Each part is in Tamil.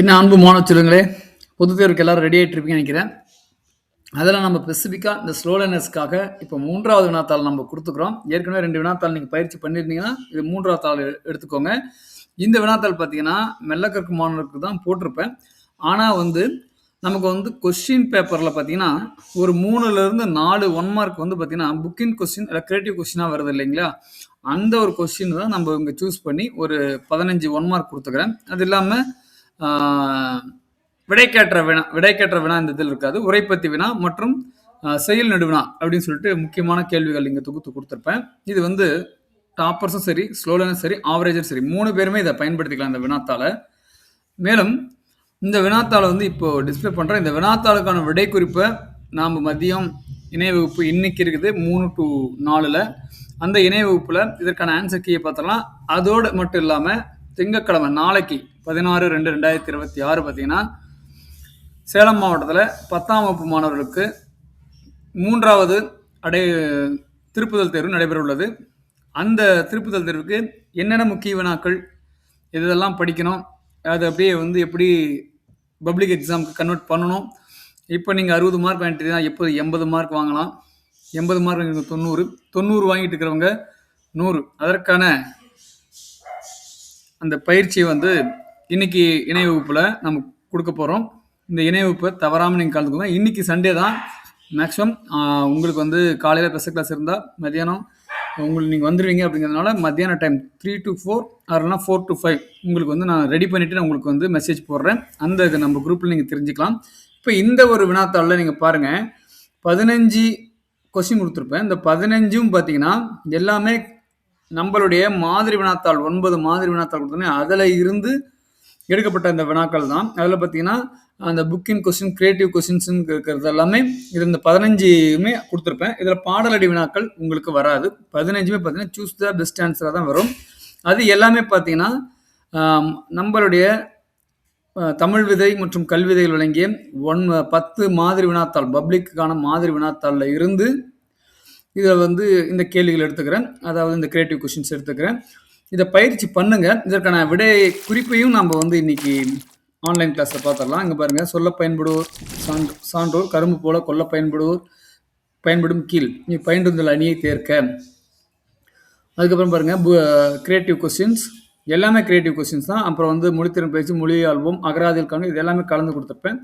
என்ன அன்பு மாணவ சொல்லுங்களே பொது தேர்வுக்கு எல்லாரும் ரெடி ஆகிட்டு இருப்பீங்கன்னு நினைக்கிறேன். அதில் நம்ம ஸ்பெசிஃபிக்காக இந்த ஸ்லோலனஸ்க்காக இப்போ மூன்றாவது வினாத்தாள் நம்ம கொடுத்துக்குறோம். ஏற்கனவே ரெண்டு வினாத்தாள் நீங்கள் பயிற்சி பண்ணியிருந்தீங்கன்னா இது மூன்றாவது தாள் எடுத்துக்கோங்க. இந்த வினாத்தாள் பார்த்தீங்கன்னா மெல்லக்கற்கு மாணவருக்கு தான் போட்டிருப்பேன். ஆனால் வந்து நமக்கு வந்து கொஸ்டின் பேப்பரில் பார்த்தீங்கன்னா ஒரு மூணுலேருந்து நாலு ஒன் மார்க் வந்து பார்த்தீங்கன்னா புக்கின் கொஸ்டின் இல்லை கிரியேட்டிவ் கொஸ்டினாக வருது இல்லைங்களா? அந்த ஒரு கொஸ்டின் தான் நம்ம இங்கே சூஸ் பண்ணி ஒரு பதினஞ்சு ஒன் மார்க் கொடுத்துக்கிறேன். அது இல்லாமல் விடைக்கேற்ற வினா விடைக்கேற்ற வினா இந்த இதில் இருக்காது. உரைப்பத்தி வினா மற்றும் செயல் நடுவினா அப்படின்னு சொல்லிட்டு முக்கியமான கேள்விகள் இங்கே தொகுத்து கொடுத்துருப்பேன். இது வந்து டாப்பர்ஸும் சரி ஸ்லோலனும் சரி ஆவரேஜும் சரி மூணு பேருமே இதை பயன்படுத்திக்கலாம் இந்த வினாத்தால் மேலும் இந்த வினாத்தாளை வந்து இப்போ டிஸ்ப்ளே பண்ணுறேன் இந்த வினாத்தாளுக்கான விடை குறிப்பை நாம் மதியம் இணைய வகுப்பு இன்னைக்கு இருக்குது மூணு டு நாலில். அந்த இணைய வகுப்பில் இதற்கான ஆன்சர் கீயை பார்த்துடலாம். அதோடு மட்டும் இல்லாமல் திங்கட்கிழமை நாளைக்கு பதினாறு ரெண்டு ரெண்டாயிரத்தி இருபத்தி ஆறு பார்த்தீங்கன்னா சேலம் மாவட்டத்தில் பத்தாம் வகுப்பு மாணவர்களுக்கு மூன்றாவது அடை திருப்புதல் தேர்வு நடைபெற உள்ளது அந்த திருப்புதல் தேர்வுக்கு என்னென்ன முக்கிய வினாக்கள் இதெல்லாம் படிக்கணும் அது அப்படியே வந்து எப்படி பப்ளிக் எக்ஸாமுக்கு கன்வெர்ட் பண்ணணும். இப்போ நீங்கள் அறுபது மார்க் வாங்கிட்டீங்கன்னா எப்போ எண்பது மார்க் வாங்கலாம். எண்பது மார்க் தொண்ணூறு. தொண்ணூறு வாங்கிட்டு இருக்கிறவங்க நூறு. அதற்கான அந்த பயிற்சியை வந்து இன்னைக்கு இணை வகுப்பில் நம்ம கொடுக்க போகிறோம் இந்த இணை வகுப்பை தவறாமல் நீங்கள் கலந்துக்கோங்க இன்னைக்கு சண்டே தான். மேக்ஸிமம் உங்களுக்கு வந்து காலையில் ஸ்பெஷல் கிளாஸ் இருந்தால் மதியானம் உங்களுக்கு நீங்கள் வந்துடுவீங்க அப்படிங்கிறதுனால மத்தியான டைம் த்ரீ டு ஃபோர் ஆறுனா ஃபோர் டு ஃபைவ் உங்களுக்கு வந்து நான் ரெடி பண்ணிவிட்டு நான் உங்களுக்கு வந்து மெசேஜ் போடுறேன். அந்த இது நம்ம குரூப்பில் நீங்கள் தெரிஞ்சுக்கலாம். இப்போ இந்த ஒரு வினாத்தாளில் நீங்கள் பாருங்கள் பதினஞ்சு கொஸ்டின் கொடுத்துருப்பேன். இந்த பதினஞ்சும் பார்த்தீங்கன்னா எல்லாமே நம்மளுடைய மாதிரி வினாத்தாள் ஒன்பது மாதிரி வினாத்தாள் கொடுத்தோன்னே அதில் இருந்து எடுக்கப்பட்ட இந்த வினாக்கள் தான். அதில் பார்த்தீங்கன்னா அந்த புக்கின் கொஸ்டின் கிரியேட்டிவ் கொஸ்டின்ஸ்னு இருக்கிறது எல்லாமே இது இந்த பதினஞ்சுமே கொடுத்துருப்பேன். இதில் பாடலடி வினாக்கள் உங்களுக்கு வராது. பதினஞ்சுமே பார்த்தீங்கன்னா சூஸ் த பெஸ்ட் ஆன்சராக தான் வரும். அது எல்லாமே பார்த்தீங்கன்னா நம்மளுடைய தமிழ் விதை மற்றும் கல்விதைகள் வழங்கிய ஒன் பத்து மாதிரி வினாத்தாள் பப்ளிக்கான மாதிரி வினாத்தாளில் இருந்து இதில் வந்து இந்த கேள்விகள் எடுத்துக்கிறேன். அதாவது இந்த கிரியேட்டிவ் கொஷின்ஸ் எடுத்துக்கிறேன். இதை பயிற்சி பண்ணுங்க. இதற்கான விடை குறிப்பையும் நம்ம வந்து இன்னைக்கு ஆன்லைன் கிளாஸில் பார்த்துடலாம் இங்கே பாருங்கள் சொல்ல பயன்படுவோர் சான்று சான்றோர் கரும்பு போல கொல்ல பயன்படுவோர் பயன்படும் கீழ். நீ பயின்றுதல் அணியை தேர்க்க. அதுக்கப்புறம் பாருங்கள் கிரியேட்டிவ் கொஸ்டின்ஸ் எல்லாமே கிரியேட்டிவ் கொஸ்டின்ஸ் தான். அப்புறம் வந்து மொழித்திறன் பயிற்சி மொழி ஆல்பம் அகராதில் கணக்கு இது எல்லாமே கலந்து கொடுத்துருப்பேன்.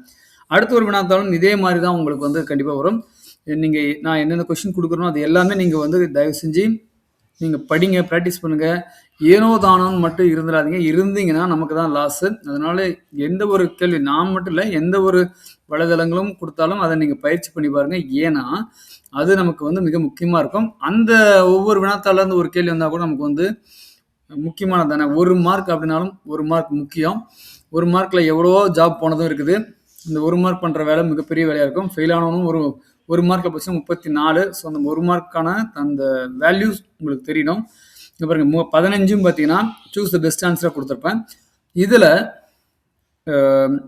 அடுத்த ஒரு வினாத்தாலும் இதே மாதிரி தான் உங்களுக்கு வந்து கண்டிப்பாக வரும். நீங்கள் நான் என்னென்ன கொஷின் கொடுக்குறனோ அது எல்லாமே நீங்கள் வந்து தயவு செஞ்சு நீங்கள் படிங்க ப்ராக்டிஸ் பண்ணுங்கள் ஏனோ தானோன்னு மட்டும் இருந்துடாதீங்க. இருந்தீங்கன்னா நமக்கு தான் லாஸு அதனால எந்த ஒரு கேள்வி நான் மட்டும் இல்லை எந்த ஒரு வலைதளங்களும் கொடுத்தாலும் அதை நீங்கள் பயிற்சி பண்ணி பாருங்கள் ஏன்னா அது நமக்கு வந்து மிக முக்கியமாக இருக்கும். அந்த ஒவ்வொரு வினாத்தாலேருந்து ஒரு கேள்வி வந்தால் கூட நமக்கு வந்து முக்கியமானது தானே ஒரு மார்க் அப்படின்னாலும் ஒரு மார்க் முக்கியம். ஒரு மார்க்கில் எவ்வளோ ஜாப் போனதும் இருக்குது. இந்த ஒரு மார்க் பண்ணுற வேலை மிகப்பெரிய வேலையாக இருக்கும். ஃபெயில் ஆனவனும் ஒரு ஒரு மார்க்கில் பட்சம் முப்பத்தி நாலு. ஸோ அந்த ஒரு மார்க்கான அந்த வேல்யூஸ் உங்களுக்கு தெரியணும் இப்போ பாருங்க மு பதினஞ்சும் பார்த்தீங்கன்னா சூஸ் த பெஸ்ட் ஆன்சராக கொடுத்துருப்பேன். இதில்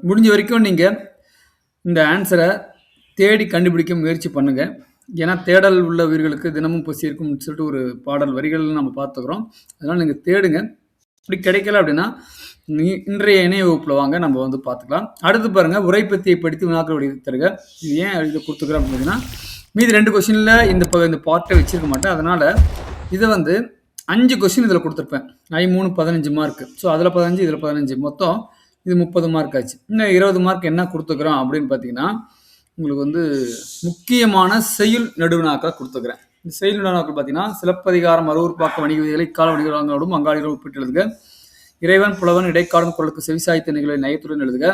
முடிஞ்ச வரைக்கும் நீங்கள் இந்த ஆன்சரை தேடி கண்டுபிடிக்க முயற்சி பண்ணுங்கள் ஏன்னா தேடல் உள்ள உயிர்களுக்கு தினமும் பசி இருக்கும்னு சொல்லிட்டு ஒரு பாடல் வரிகள் நம்ம பார்த்துக்கிறோம். அதனால் நீங்கள் தேடுங்க. இப்படி கிடைக்கல அப்படின்னா இன்றைய இணைய வகுப்பில் வாங்க நம்ம வந்து பார்த்துக்கலாம். அடுத்து பாருங்க உரைப்பத்தியை படித்து வினாக்கள் வடி தருக. இது ஏன் இதை கொடுத்துக்கிறோம் அப்படின்னா மீதி ரெண்டு கொஷினில் இந்த ப- இந்த பார்ட்டை வச்சிருக்க மாட்டேன். அதனால் இதை வந்து அஞ்சு கொஷின் இதில் கொடுத்துருப்பேன். ஐ மூணு பதினஞ்சு மார்க் ஸோ அதில் பதினஞ்சு இதில் பதினஞ்சு. மொத்தம் இது முப்பது மார்க் ஆச்சு. இன்னும் இருபது மார்க் என்ன கொடுத்துக்கிறோம் அப்படின்னு பார்த்தீங்கன்னா உங்களுக்கு வந்து முக்கியமான செயல் நடுவினாக்களை கொடுத்துக்கிறேன் இந்த செயல் நடுவினாக்கள் பார்த்தீங்கன்னா சிலப்பதிகாரம் அறுவற்பாக்க வணிக விதிகளை இக்கால வணிகங்களோடும் அங்காளிகள் ஒப்பிட்டு எழுதுக. இறைவன் புலவன் இடைக்காலம் குரலுக்கு செவிசாய்த்த நிகழ்வை நயத்துடன் எழுதுக.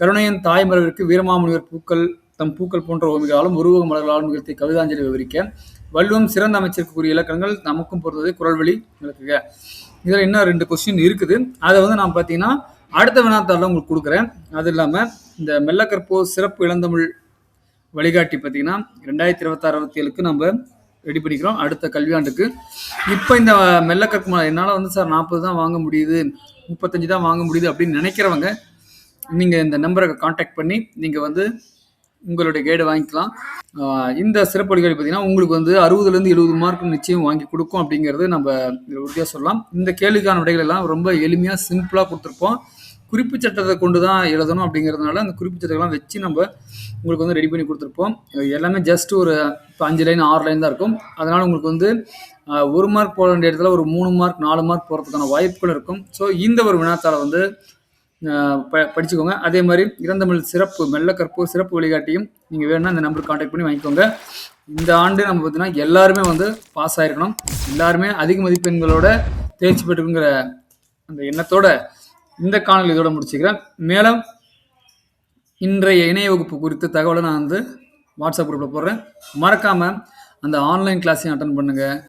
கருணையின் தாய்மரவிற்கு வீரமாமுனிவர் பூக்கள் தம் பூக்கள் போன்ற ஓமிகளாலும் உருவக மலர்களாலும் நிகழ்த்தி கவிதாஞ்சலி விவரிக்க. வள்ளுவம் சிறந்த அமைச்சருக்குரிய இலக்கணங்கள் நமக்கும் பொறுத்தது குரல்வழி விளக்குக. இதில் இன்னும் ரெண்டு கொஸ்டின் இருக்குது. அதை வந்து நான் பார்த்தீங்கன்னா அடுத்த வினாத்தாளில் உங்களுக்கு கொடுக்குறேன். அது இல்லாமல் இந்த மெல்லக்கற்போ சிறப்பு இளந்தமிழ் வழிகாட்டி பார்த்தீங்கன்னா ரெண்டாயிரத்தி இருபத்தாறு அறுபத்தி ஏழுக்கு நம்ம ரெடி பண்ணிக்கிறோம். அடுத்த கல்வியாண்டுக்கு. இப்போ இந்த மெல்ல கற்குமா என்னால் வந்து சார் நாற்பது தான் வாங்க முடியுது முப்பத்தஞ்சு தான் வாங்க முடியுது அப்படின்னு நினைக்கிறவங்க நீங்கள் இந்த நம்பரை காண்டாக்ட் பண்ணி நீங்கள் வந்து உங்களுடைய கைடை வாங்கிக்கலாம். இந்த சிறப்பு வழிகாட்டி பார்த்தீங்கன்னா உங்களுக்கு வந்து அறுபதுலேருந்து எழுபது மார்க் நிச்சயம் வாங்கி கொடுக்கும் அப்படிங்கிறது நம்ம உறுதியாக சொல்லலாம். இந்த கேள்விக்கான விடைகள் எல்லாம் ரொம்ப எளிமையாக சிம்பிளாக கொடுத்துருப்போம். குறிப்பு சட்டத்தை கொண்டு தான் எழுதணும் அப்படிங்கிறதுனால அந்த குறிப்பு சட்டத்தெல்லாம் வச்சு நம்ம உங்களுக்கு வந்து ரெடி பண்ணி கொடுத்துருப்போம். எல்லாமே ஜஸ்ட் ஒரு இப்போ அஞ்சு லைன் ஆறு லைன் தான் இருக்கும். அதனால் உங்களுக்கு வந்து ஒரு மார்க் போட வேண்டிய இடத்துல ஒரு மூணு மார்க் நாலு மார்க் போகிறதுக்கான வாய்ப்புகள் இருக்கும். ஸோ இந்த ஒரு வினாத்தால் வந்து ப படிச்சுக்கோங்க. அதே மாதிரி இறந்தமிழ் சிறப்பு மெல்ல கற்பு சிறப்பு வழிகாட்டியும் நீங்கள் வேணும்னா இந்த நம்பருக்கு காண்டாக்ட் பண்ணி வாங்கிக்கோங்க. இந்த ஆண்டு நம்ம பார்த்தீங்கன்னா எல்லாருமே வந்து பாஸ் ஆகிருக்கணும் எல்லாருமே அதிக மதிப்பெண்களோட தேர்ச்சி பெற்றுங்கிற அந்த எண்ணத்தோட இந்த காணொலி இதோட முடிச்சுக்கிறேன். மேலும் இன்றைய இணைய வகுப்பு குறித்த தகவலை நான் வந்து வாட்ஸ்அப் குரூப்பில் போடுறேன். மறக்காமல் அந்த ஆன்லைன் கிளாஸையும் அட்டன் பண்ணுங்கள்